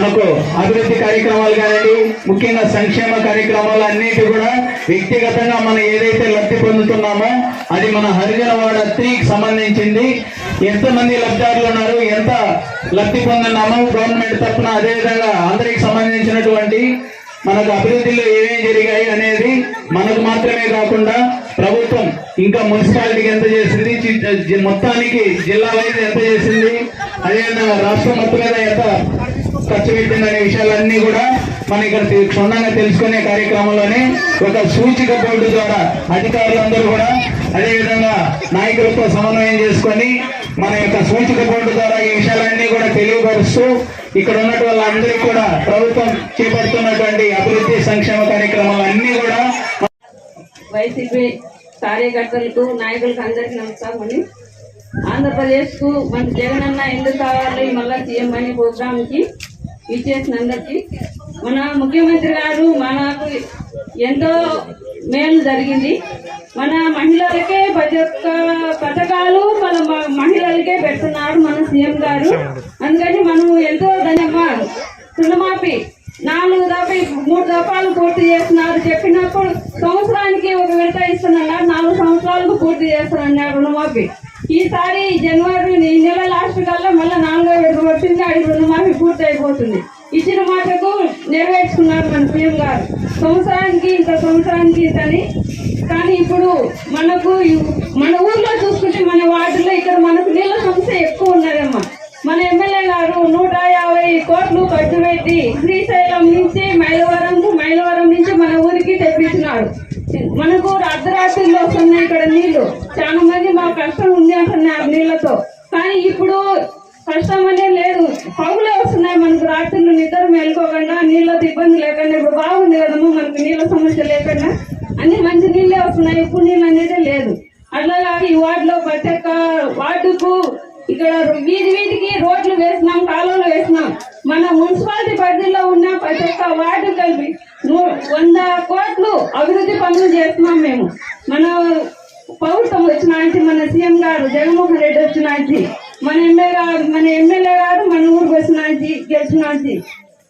మనకు అభివృద్ధి కార్యక్రమాలు కానివ్వండి ముఖ్యంగా సంక్షేమ కార్యక్రమాలు అన్నిటి కూడా వ్యక్తిగతంగా మనం ఏదైతే లబ్ధి పొందుతున్నామో అది మన హరిజనవాడ త్రీకి సంబంధించింది. ఎంతమంది లబ్ధిదారులు ఉన్నారు ఎంత లబ్ధి పొందున్నామో గవర్నమెంట్ తరఫున అదేవిధంగా అందరికి సంబంధించినటువంటి మనకు అభివృద్ధిలో ఏమేమి జరిగాయి అనేది మనకు మాత్రమే కాకుండా ప్రభుత్వం ఇంకా మున్సిపాలిటీకి ఎంత చేసింది మొత్తానికి జిల్లా వైజ్ ఎంత చేసింది అదేవిధంగా రాష్ట్రం మొత్తం మీద ఎంత ఖర్చు పెట్టిందనే విషయాలన్నీ కూడా మనం ఇక్కడ క్షుణ్ణంగా తెలుసుకునే కార్యక్రమంలోనే ఒక సూచిక బోర్డు ద్వారా అధికారులందరూ కూడా అదేవిధంగా నాయకులతో సమన్వయం చేసుకొని మన యొక్క సూచిక బోర్డు ద్వారా ఈ విషయాలన్నీ కూడా తెలియపరుస్తూ ఇక్కడ ఉన్నటువంటి వాళ్ళందరికీ కూడా ప్రభుత్వం చేపడుతున్నటువంటి అభివృద్ధి సంక్షేమ కార్యక్రమాలు అన్ని కూడా వైసీపీ కార్యకర్తలకు నాయకులకు అందరికీ నమస్కారం అండి. ఆంధ్రప్రదేశ్కు మన జగనన్న ఎందుకు కావాలి? మళ్ళీ సీఎం అనే ప్రోగ్రామ్కి ఇచ్చేసిన అందరికి మన ముఖ్యమంత్రి గారు మనకు ఎంతో మేలు జరిగింది. మన మహిళలకే ప్రతి ఒక్క పథకాలు మన మహిళలకే పెడుతున్నారు మన సీఎం గారు. అందుకని మనం ఎంతో ధన్యవాదాలు రుణమాఫీ నాలుగు దఫా మూడు దఫాలు పూర్తి చేస్తున్నారు. చెప్పినప్పుడు సంవత్సరానికి ఒక విడత ఇస్తున్నారు. నాలుగు సంవత్సరాలకు పూర్తి చేస్తున్నారు రుణమాఫీ. ఈసారి జనవరి ఈ నెల లాస్ట్ కల్లా మళ్ళీ నాలుగో విడత వచ్చింది. అది రుణమాఫీ పూర్తి అయిపోతుంది ఇచ్చిన మాటకు నెరవేర్చుకున్నారు మన సీఎం గారు. సంవత్సరానికి ఇంత సంవత్సరానికి ఇంతని కానీ ఇప్పుడు మనకు మన ఊర్లో చూసుకుంటే మన వార్డులో ఇక్కడ మనకు నీళ్ళ సమస్య ఎక్కువ ఉన్నదమ్మా. మన ఎమ్మెల్యే గారు నూట యాభై కోట్లు ఖర్చు పెట్టి శ్రీశైలం నుంచి మైలవరం మైలవరం నుంచి మన ఊరికి తెప్పించినారు. మనకు అర్ధరాత్రిలో వస్తున్నాయి ఇక్కడ నీళ్ళు. చాలా మంది మా కష్టం ఉంది అంటున్నారు నీళ్ళతో కానీ ఇప్పుడు కష్టం అనే లేదు. పగులే వస్తున్నాయి మనకు రాత్రులు నిద్ర మేలుకోకుండా నీళ్ళతో ఇబ్బంది లేకుండా. ఇప్పుడు బాగుంది కదమ్మా మనకు నీళ్ళ సమస్య లేకుండా. అన్ని మంచి నీళ్ళే వస్తున్నాయి. ఇప్పుడు నీళ్ళు అనేది లేదు. అట్లాగా ఈ వార్డులో ప్రతి వార్డుకు ఇక్కడ వీధి వీధికి రోడ్లు వేసినాం కాలువలు వేసినాం. మన మున్సిపాలిటీ పరిధిలో ఉన్న ప్రతి ఒక్క వార్డు కలిపి నూ- వంద కోట్లు అభివృద్ధి పనులు చేస్తున్నాం మేము. మన ప్రభుత్వం వచ్చినాంచి మన సీఎం గారు జగన్మోహన్ రెడ్డి వచ్చినాంచి మన ఎమ్మెల్యే గారు మన ఎమ్మెల్యే గారు మన ఊరికి వచ్చినాంచి గెలిచినాంచి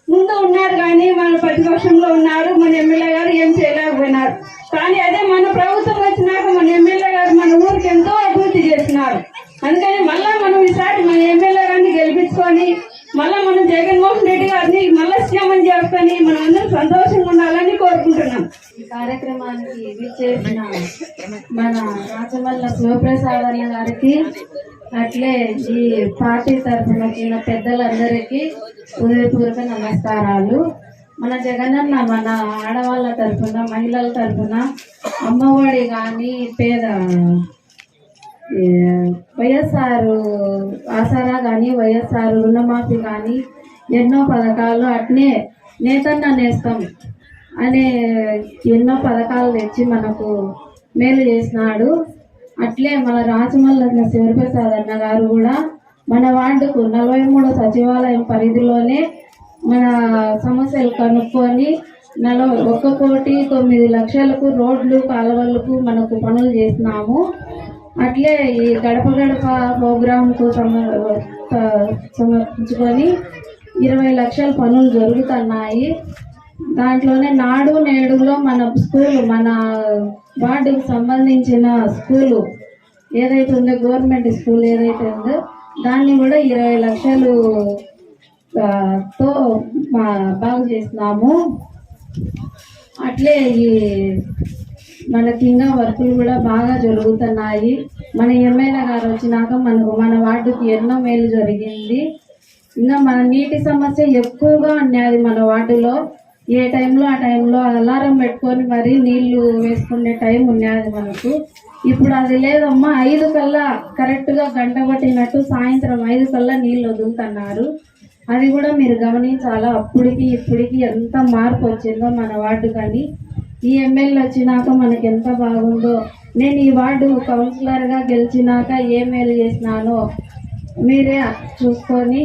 ముందు ఉన్నారు కానీ మన ప్రతిపక్షంలో ఉన్నారు. మన ఎమ్మెల్యే గారు ఏం చేయలేకపోయినారు. కానీ అదే మన ప్రభుత్వం వచ్చినాక మన ఎమ్మెల్యే గారు మన ఊరికి ఎంతో అభివృద్ధి చేస్తున్నారు. అందుకని మళ్ళా మనం ఈసారి మన ఎమ్మెల్యే గారిని గెలిపించుకొని మళ్ళా మనం జగన్మోహన్ రెడ్డి గారిని మళ్ళా సీఎం అని చేసుకొని మనం అందరం సంతోషంగా ఉండాలని కోరుకుంటున్నాం. కార్యక్రమానికి విచ్చేసిన మన రాచమల్ల శివప్రసాద్ అన్న గారికి అట్లే ఈ పార్టీ తరఫున వచ్చిన పెద్దలందరికీ హృదయపూర్వక నమస్కారాలు. మన జగనన్న మన ఆడవాళ్ళ తరఫున మహిళల తరఫున అమ్మఒడి కానీ పేద వైఎస్ఆర్ ఆసరా కానీ వైఎస్ఆర్ రుణమాఫీ కానీ ఎన్నో పథకాలు అట్నే నేతన్న నేస్తాం అనే ఎన్నో పథకాలు తెచ్చి మనకు మేలు చేసినాడు. అట్లే మన రాజమల్ల శివప్రసాద్ అన్న గారు కూడా మన వార్డుకు నలభై మూడు సచివాలయం పరిధిలోనే మన సమస్యలు కనుక్కొని నలభై ఒక్క కోటి తొమ్మిది లక్షలకు రోడ్లు కాలువలకు మనకు పనులు చేసినాము. అట్లే ఈ గడప గడప ప్రోగ్రాంకు సమ సమర్పించుకొని ఇరవై లక్షల పనులు జరుగుతున్నాయి. దాంట్లోనే నాడు నేడులో మన స్కూల్ మన వార్డుకు సంబంధించిన స్కూలు ఏదైతే ఉందో గవర్నమెంట్ స్కూల్ ఏదైతే ఉందో దాన్ని కూడా ఇరవై లక్షలు తో బాగు చేసినాము అట్లే ఈ మనకి ఇంకా వర్కులు కూడా బాగా జరుగుతున్నాయి. మన ఎమ్మెల్యే గారు వచ్చినాక మనకు మన వార్డుకి ఎన్నో మేలు జరిగింది. ఇంకా మన నీటి సమస్య ఎక్కువగా ఉన్నది మన వార్డులో. ఏ టైంలో ఆ టైంలో అలారం పెట్టుకొని మరి నీళ్ళు వేసుకునే టైం ఉన్నది మనకు. ఇప్పుడు అది లేదమ్మా ఐదు కల్లా కరెక్ట్గా గంట పట్టినట్టు సాయంత్రం ఐదు కల్లా నీళ్ళు వదులుతున్నారు. అది కూడా మీరు గమనించాలా? అప్పటికి ఇప్పటికి ఎంత మార్పు వచ్చిందో మన వార్డు కానీ ఈ ఎమ్మెల్యే వచ్చినాక మనకి ఎంత బాగుందో. నేను ఈ వార్డు కౌన్సిలర్గా గెలిచినాక ఏ మేలు చేసినానో మీరే చూసుకొని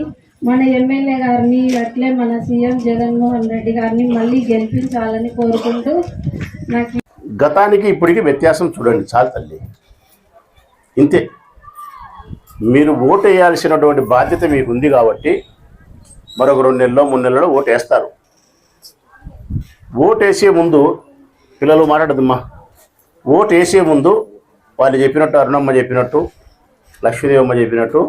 మన ఎమ్మెల్యే గారిని అట్లే మన సీఎం జగన్మోహన్ రెడ్డి గారిని మళ్ళీ గెలిపించాలని కోరుకుంటూ నాకు గతానికి ఇప్పటికి వ్యత్యాసం చూడండి చాలు తల్లి. ఇంతే. మీరు ఓటు వేయాల్సినటువంటి బాధ్యత మీకు ఉంది కాబట్టి మరొక రెండు నెలలో మూడు నెలలో ఓటు వేస్తారు ఓటు వేసే ముందు పిల్లలు మాట్లాడదమ్మా. ఓటు వేసే ముందు వాళ్ళు చెప్పినట్టు అరుణమ్మ చెప్పినట్టు లక్ష్మీదేవమ్మ చెప్పినట్టు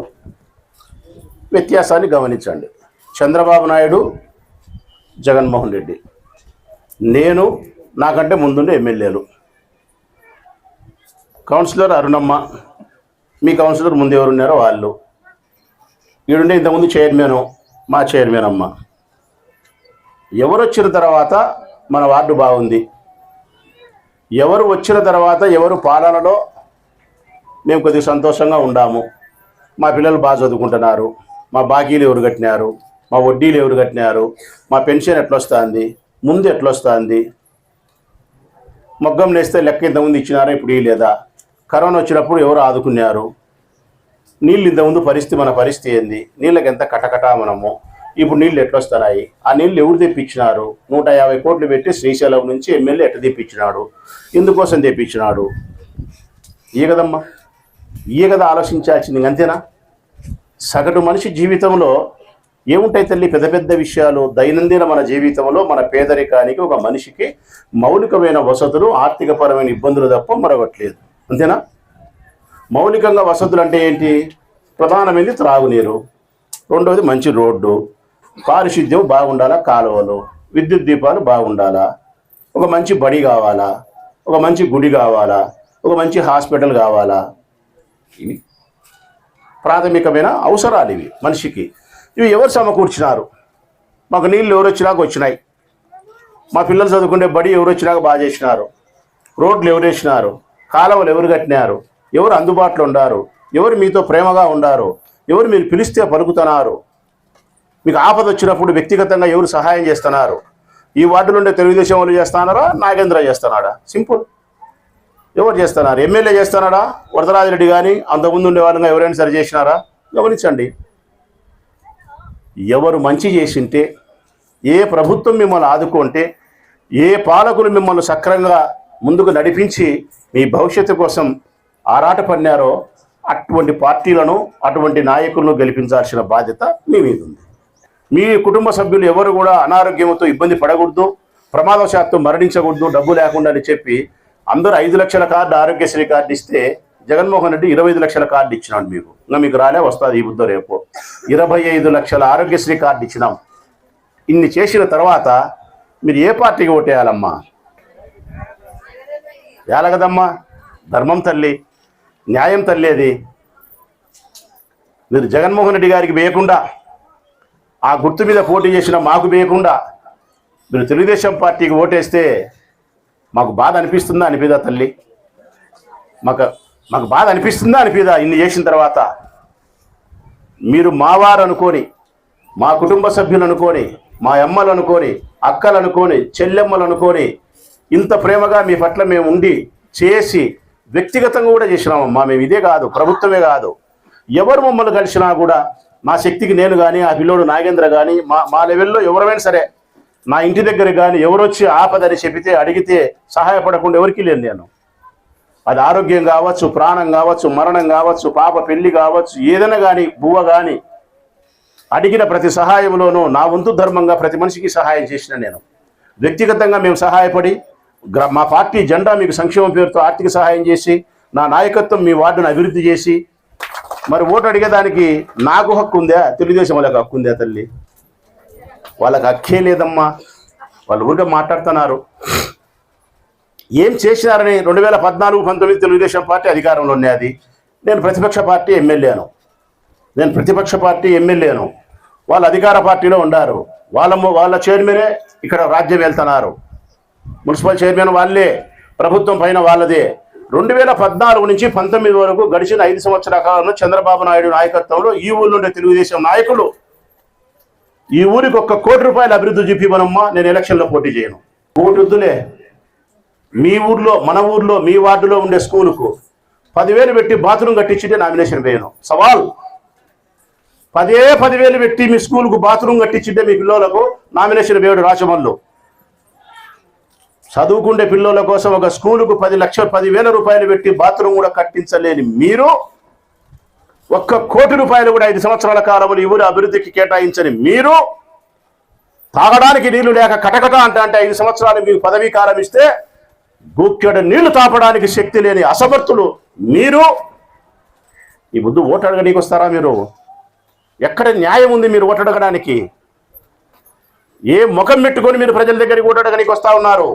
వ్యత్యాసాన్ని గమనించండి. చంద్రబాబు నాయుడు జగన్మోహన్ రెడ్డి. నేను నాకంటే ముందుండే ఎమ్మెల్యేలు. కౌన్సిలర్ అరుణమ్మ మీ కౌన్సిలర్ ముందు ఎవరున్నారో వాళ్ళు. ఈడుండే ఇంతకుముందు చైర్మన్ మా చైర్మన్ అమ్మ ఎవరు వచ్చిన తర్వాత మన వార్డు బాగుంది? ఎవరు వచ్చిన తర్వాత ఎవరు పాలనలో మేము కొద్దిగా సంతోషంగా ఉండాము? మా పిల్లలు బాగా చదువుకుంటున్నారు. మా బాకీలు ఎవరు కట్టినారు? మా వడ్డీలు ఎవరు కట్టినారు? మా పెన్షన్ ఎట్లొస్తుంది? ముందు ఎట్లొస్తుంది? మగ్గం మొగ్గం నేస్తే లెక్క ఇంతకుముందు ఇచ్చినారా? ఇప్పుడు ఈ లేదా? కరోనా వచ్చినప్పుడు ఎవరు ఆదుకున్నారు? నీళ్ళు ఇంతకుముందు పరిస్థితి మన పరిస్థితి ఏంది? నీళ్ళకి ఎంత కటకటా మనము? ఇప్పుడు నీళ్ళు ఎట్లా వస్తున్నాయి ఆ నీళ్ళు ఎవరు తెప్పించినారు? నూట యాభై కోట్లు పెట్టి శ్రీశైలం నుంచి ఎమ్మెల్యే ఎట్లా తెప్పించినాడు? ఎందుకోసం తెప్పించినాడు. ఈ కదమ్మా. ఈ కదా ఆలోచించాల్సింది అంతేనా? సగటు మనిషి జీవితంలో ఏముంటాయి తల్లి? పెద్ద పెద్ద విషయాలు. దైనందిన మన జీవితంలో మన పేదరికానికి ఒక మనిషికి మౌలికమైన వసతులు ఆర్థికపరమైన ఇబ్బందులు తప్ప మరొకట్లేదు. అంతేనా? మౌలికంగా వసతులు అంటే ఏంటి? ప్రధానమైనది త్రాగునీరు. రెండవది మంచి రోడ్డు. పారిశుద్ధ్యం బాగుండాలా? కాలువలు. విద్యుత్ దీపాలు బాగుండాలా? ఒక మంచి బడి కావాలా? ఒక మంచి గుడి కావాలా? ఒక మంచి హాస్పిటల్ కావాలా? ఇవి ప్రాథమికమైన అవసరాలు ఇవి మనిషికి. ఇవి ఎవరు సమకూర్చినారు? మాకు నీళ్ళు ఎవరు వచ్చినాక వచ్చినాయి. మా పిల్లలు చదువుకునే బడి ఎవరు వచ్చినాక బాగా చేసినారు. రోడ్లు ఎవరు వేసినారు? కాలువలు ఎవరు కట్టినారు? ఎవరు అందుబాటులో ఉండారు? ఎవరు మీతో ప్రేమగా ఉండారు? ఎవరు మీరు పిలిస్తే పలుకుతున్నారు? మీకు ఆపద వచ్చినప్పుడు వ్యక్తిగతంగా ఎవరు సహాయం చేస్తున్నారు? ఈ వార్డులో ఉండే తెలుగుదేశం వాళ్ళు చేస్తున్నారా? నాగేంద్ర చేస్తున్నాడా? సింపుల్. ఎవరు చేస్తున్నారు? ఎమ్మెల్యే చేస్తున్నాడా? వరదరాజిరెడ్డి కానీ అంతకుముందు ఉండేవాళ్ళంగా ఎవరైనా సరి చేసినారా? గమనించండి. ఎవరు మంచి చేసింటే ఏ ప్రభుత్వం మిమ్మల్ని ఆదుకుంటే ఏ పాలకులు మిమ్మల్ని సక్రంగా ముందుకు నడిపించి మీ భవిష్యత్తు కోసం ఆరాట పన్నారో అటువంటి పార్టీలను అటువంటి నాయకులను గెలిపించాల్సిన బాధ్యత మీ మీద ఉంది. మీ కుటుంబ సభ్యులు ఎవరు కూడా అనారోగ్యంతో ఇబ్బంది పడకూడదు ప్రమాదవశాత్తు మరణించకూడదు డబ్బు లేకుండా అని చెప్పి అందరూ ఐదు లక్షల కార్డు ఆరోగ్యశ్రీ కార్డు ఇస్తే జగన్మోహన్ రెడ్డి ఇరవై ఐదు లక్షల కార్డు ఇచ్చినాడు మీకు. ఇంకా మీకు రాలే వస్తుంది ఈ బుద్ధ రేపు. ఇరవై ఐదు లక్షల ఆరోగ్యశ్రీ కార్డు ఇచ్చినాం. ఇన్ని చేసిన తర్వాత మీరు ఏ పార్టీకి ఓటేయాలమ్మా? ఏలగదమ్మా ధర్మం తల్లి న్యాయం తల్లి అది. మీరు జగన్మోహన్ రెడ్డి గారికి వేయకుండా ఆ గుర్తు మీద పోటీ చేసిన మాకు వేయకుండా మీరు తెలుగుదేశం పార్టీకి ఓటేస్తే మాకు బాధ అనిపిస్తుందా అనిపిదా తల్లి? మాకు మాకు బాధ అనిపిస్తుందా అనిపిదా ఇన్ని చేసిన తర్వాత? మీరు మావారు అనుకొని మా కుటుంబ సభ్యులు అనుకొని మా అమ్మలు అనుకొని అక్కలు అనుకొని చెల్లెమ్మలు అనుకొని ఇంత ప్రేమగా మీ పట్ల మేము ఉండి చేసి వ్యక్తిగతంగా కూడా చేసినామమ్మా. మేము ఇదే కాదు ప్రభుత్వమే కాదు. ఎవరు మమ్మల్ని కలిసినా కూడా మా శక్తికి నేను కానీ ఆ పిల్లోడు నాగేంద్ర కానీ మా మా లెవెల్లో ఎవరైనా సరే నా ఇంటి దగ్గర కానీ ఎవరొచ్చి ఆపదని చెబితే అడిగితే సహాయపడకుండా ఎవరికి లేను నేను. అది ఆరోగ్యం కావచ్చు ప్రాణం కావచ్చు మరణం కావచ్చు పాప పెళ్ళి కావచ్చు ఏదైనా కానీ బువ్వ కానీ అడిగిన ప్రతి సహాయంలోనూ నా వంతు ధర్మంగా ప్రతి మనిషికి సహాయం చేసిన నేను. వ్యక్తిగతంగా మేము సహాయపడి మా పార్టీ జెండా మీకు సంక్షేమం పేరుతో ఆర్థిక సహాయం చేసి నా నాయకత్వం మీ వార్డును అభివృద్ధి చేసి మరి ఓటు అడిగేదానికి నాకు హక్కు ఉందా? తెలుగుదేశం వాళ్ళకి హక్కు ఉందా తల్లి? వాళ్ళకి హక్కే లేదమ్మా. వాళ్ళు ఊరికే మాట్లాడుతున్నారు. ఏం చేసినారని రెండు వేల పద్నాలుగు పంతొమ్మిది తెలుగుదేశం పార్టీ అధికారంలో ఉన్నది నేను ప్రతిపక్ష పార్టీ ఎమ్మెల్యేను. నేను ప్రతిపక్ష పార్టీ ఎమ్మెల్యేను. వాళ్ళు అధికార పార్టీలో ఉన్నారు. వాళ్ళ వాళ్ళ చైర్మనే ఇక్కడ రాజ్యం వెళ్తున్నారు. మున్సిపల్ చైర్మన్ వాళ్ళే ప్రభుత్వం పైన వాళ్ళదే. రెండు వేల పద్నాలుగు నుంచి పంతొమ్మిది వరకు గడిచిన ఐదు సంవత్సరాల కాలంలో చంద్రబాబు నాయుడు నాయకత్వంలో ఈ ఊళ్ళో ఉండే తెలుగుదేశం నాయకులు ఈ ఊరికి ఒక్క కోటి రూపాయలు అభివృద్ధి చూపిమనమ్మా నేను ఎలక్షన్లో పోటీ చేయను. కోటి వద్దులే మీ ఊర్లో మన ఊర్లో మీ వార్డులో ఉండే స్కూలుకు పదివేలు పెట్టి బాత్రూమ్ కట్టించింటే నామినేషన్ వేయను. సవాల్. పదే పదివేలు పెట్టి మీ స్కూల్కు బాత్రూమ్ కట్టించింటే మీ పిల్లలకు నామినేషన్ వేయడు రాచమల్లు చదువుకుండే పిల్లల కోసం ఒక స్కూలుకు పది లక్షలు పదివేల రూపాయలు పెట్టి బాత్రూమ్ కూడా కట్టించలేని మీరు ఒక్క కోటి రూపాయలు కూడా ఐదు సంవత్సరాల కాలంలో ఈ అభివృద్ధికి కేటాయించని మీరు తాగడానికి నీళ్ళు లేక కటకట అంటే అంటే ఐదు సంవత్సరాలు మీకు పదవీ కాలం ఇస్తే గుక్కెడు నీళ్ళు తాపడానికి శక్తి లేని అసమర్థులు మీరు. ఈ ముందు ఓటు అడగడానికి వస్తారా మీరు? ఎక్కడ న్యాయం ఉంది మీరు ఓటు అడగడానికి? ఏ ముఖం పెట్టుకొని మీరు ప్రజల దగ్గరికి ఓటు అడగడానికి వస్తా ఉన్నారు?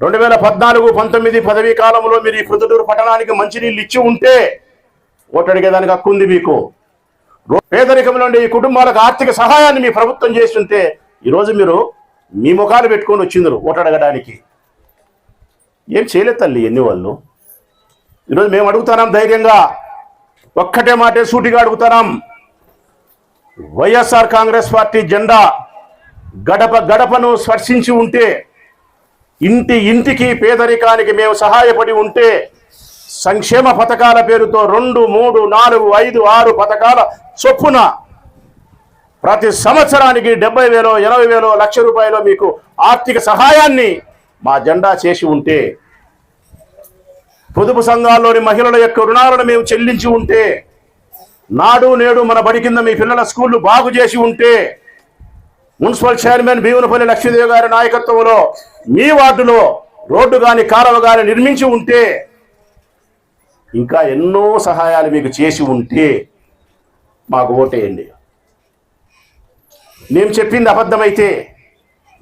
రెండు వేల పద్నాలుగు పంతొమ్మిది పదవీ కాలంలో మీరు ఈ ప్రొద్దుటూరు పట్టణానికి మంచినీళ్ళు ఇచ్చి ఉంటే ఓటు అడిగేదానికి హక్కు ఉంది మీకు. పేదరికంలో ఉండే ఈ కుటుంబాలకు ఆర్థిక సహాయాన్ని మీ ప్రభుత్వం చేస్తుంటే ఈరోజు మీరు మీ ముఖాలు పెట్టుకొని వచ్చిందరు ఓటు అడగడానికి ఏం చేయలేదు తల్లి ఎన్ని వాళ్ళు. ఈరోజు మేము అడుగుతున్నాం ధైర్యంగా. ఒక్కటే మాటే సూటిగా అడుగుతున్నాం. వైఎస్ఆర్ కాంగ్రెస్ పార్టీ జెండా గడప గడపను స్పర్శించి ఉంటే ఇంటి ఇంటికి పేదరికానికి మేము సహాయపడి ఉంటే సంక్షేమ పథకాల పేరుతో రెండు మూడు నాలుగు ఐదు ఆరు పథకాల చొప్పున ప్రతి సంవత్సరానికి డెబ్బై వేలో ఎనభై వేలో లక్ష రూపాయలు మీకు ఆర్థిక సహాయాన్ని మా జెండా చేసి ఉంటే పొదుపు సంఘాల్లోని మహిళల యొక్క రుణాలను మేము చెల్లించి ఉంటే నాడు నేడు మన బడి కింద మీ పిల్లల స్కూళ్ళు బాగు చేసి ఉంటే మున్సిపల్ చైర్మన్ భీమునపల్లి లక్ష్మీదేవి గారి నాయకత్వంలో మీ వార్డులో రోడ్డు కానీ కాలువ కానీ నిర్మించి ఉంటే ఇంకా ఎన్నో సహాయాలు మీకు చేసి ఉంటే మాకు ఓటేయండి. మేము చెప్పింది అబద్ధమైతే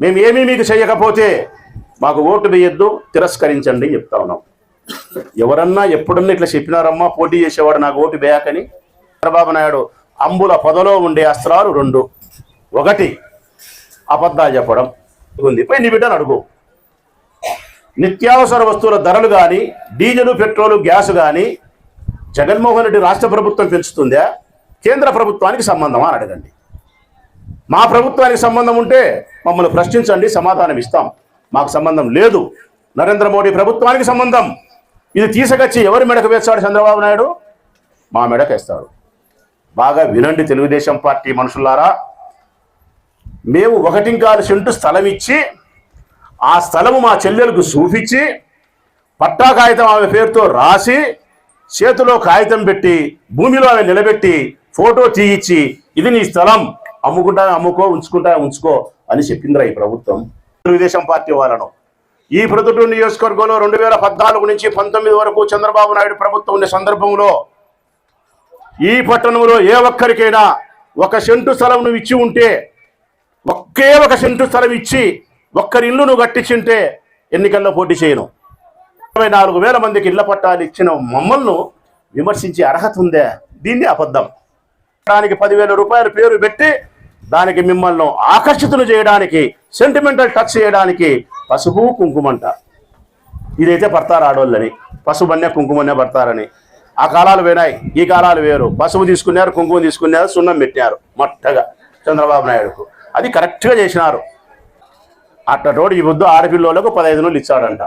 మేము ఏమీ మీకు చేయకపోతే మాకు ఓటు వేయొద్దు తిరస్కరించండి అని చెప్తా ఉన్నాం. ఎవరన్నా ఎప్పుడన్నా ఇట్లా చెప్పినారమ్మా పోటీ చేసేవాడు నాకు ఓటు వేయకని? చంద్రబాబు నాయుడు అంబుల పొదలో ఉండే అస్త్రాలు రెండు. ఒకటి అబద్ధాలు చెప్పడం. ఉంది. పోయి నీ బిడ్డను అడుగు. నిత్యావసర వస్తువుల ధరలు కానీ డీజిల్ పెట్రోల్ గ్యాస్ కానీ జగన్మోహన్ రెడ్డి రాష్ట్ర ప్రభుత్వం పెంచుతుందా కేంద్ర ప్రభుత్వానికి సంబంధమా అని అడగండి. మా ప్రభుత్వానికి సంబంధం ఉంటే మమ్మల్ని ప్రశ్నించండి సమాధానం ఇస్తాం. మాకు సంబంధం లేదు. నరేంద్ర మోడీ ప్రభుత్వానికి సంబంధం. ఇది తీసుకొచ్చి ఎవరి మెడకు వేస్తాడు చంద్రబాబు నాయుడు? మా మెడకు వేస్తాడు. బాగా వినండి తెలుగుదేశం పార్టీ మనుషులారా. మేము ఒకటింకాలు సెంటు స్థలం ఇచ్చి ఆ స్థలము మా చెల్లెలకు చూపించి పట్టా కాగితం ఆమె పేరుతో రాసి చేతిలో కాగితం పెట్టి భూమిలో ఆమె నిలబెట్టి ఫోటో తీయించి ఇది నీ స్థలం అమ్ముకుంటా అమ్ముకో ఉంచుకుంటా ఉంచుకో అని చెప్పిందిరా ఈ ప్రభుత్వం. తెలుగుదేశం పార్టీ వాళ్ళను. ఈ ప్రొద్దుటూరు నియోజకవర్గంలో రెండు వేల పద్నాలుగు నుంచి పంతొమ్మిది వరకు చంద్రబాబు నాయుడు ప్రభుత్వం ఉన్న సందర్భంలో ఈ పట్టణంలో ఏ ఒక్కరికైనా ఒక సెంటు స్థలం నువ్వు ఇచ్చి ఉంటే ఒకే ఒక సెంటు స్థలం ఇచ్చి ఒక్కరి ఇల్లు నువ్వు కట్టించుంటే ఎన్నికల్లో పోటీ చేయను. ఇరవై నాలుగు వేల మందికి ఇళ్ళ పట్టాలు ఇచ్చిన మమ్మల్ని విమర్శించే అర్హత ఉందే? దీన్ని అబద్ధం. దానికి పదివేల రూపాయల పేరు పెట్టి దానికి మిమ్మల్ని ఆకర్షితులు చేయడానికి సెంటిమెంటల్ టచ్ చేయడానికి పసుపు కుంకుమంట. ఇదైతే పడతారు ఆడోళ్ళని. పసుపన్నే కుంకుమన్నే పడతారని. ఆ కాలాలు పోయినాయి. ఈ కాలాలు వేరు. పసుపు తీసుకున్నారు కుంకుమ తీసుకున్నారు సున్నం పెట్టినారు. మొట్టగా చంద్రబాబు నాయుడుకు. అది కరెక్ట్గా చేసినారు. అట్ట రోడ్డు ఇవ్వద్దు వద్దు ఆడపిల్లలకు పదహైదు రోజులు ఇచ్చాడంట.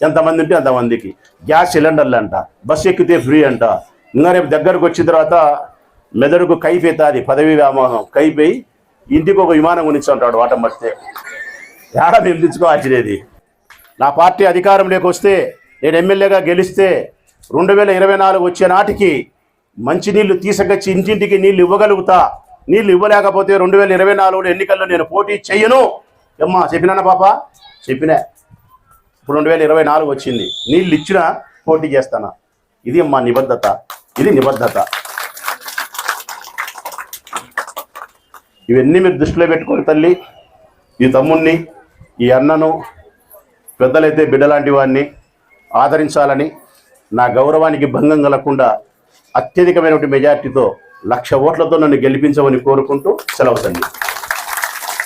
ఎంతమంది ఉంటే అంతమందికి. గ్యాస్ సిలిండర్లు అంట బస్సు ఎక్కితే ఫ్రీ అంట. ఇంకా రేపు దగ్గరకు వచ్చిన తర్వాత మెదడుకు కైపోతుంది పదవి వ్యామోహం. కైపోయి ఇంటికి ఒక విమానం కొనిచ్చుంటాడు వాటం పడితే ఏడా మేము తెచ్చుకోవాల్సినది నా పార్టీ అధికారంలోకి వస్తే నేను ఎమ్మెల్యేగా గెలిస్తే రెండు వేల ఇరవై నాలుగు వచ్చే నాటికి మంచినీళ్ళు తీసుకొచ్చి ఇంటింటికి నీళ్ళు ఇవ్వగలుగుతా. నీళ్ళు ఇవ్వలేకపోతే రెండు వేల ఇరవై నాలుగులో ఎన్నికల్లో నేను పోటీ చేయను. ఏమ్మా చెప్పినా పాప? చెప్పినా. ఇప్పుడు రెండు వేల ఇరవై నాలుగు వచ్చింది. నీళ్ళు ఇచ్చినా పోటీ చేస్తానా? ఇది అమ్మా నిబద్ధత. ఇది నిబద్ధత. ఇవన్నీ మీరు దృష్టిలో పెట్టుకోండి తల్లి. ఈ తమ్ముణ్ణి ఈ అన్నను పెద్దలైతే బిడ్డలాంటి వాడిని ఆదరించాలని నా గౌరవానికి భంగం కలగకుండా అత్యధికమైనటువంటి మెజార్టీతో లక్ష ఓట్లతో నన్ను గెలిపించమని కోరుకుంటూ సెలవు తల్లి.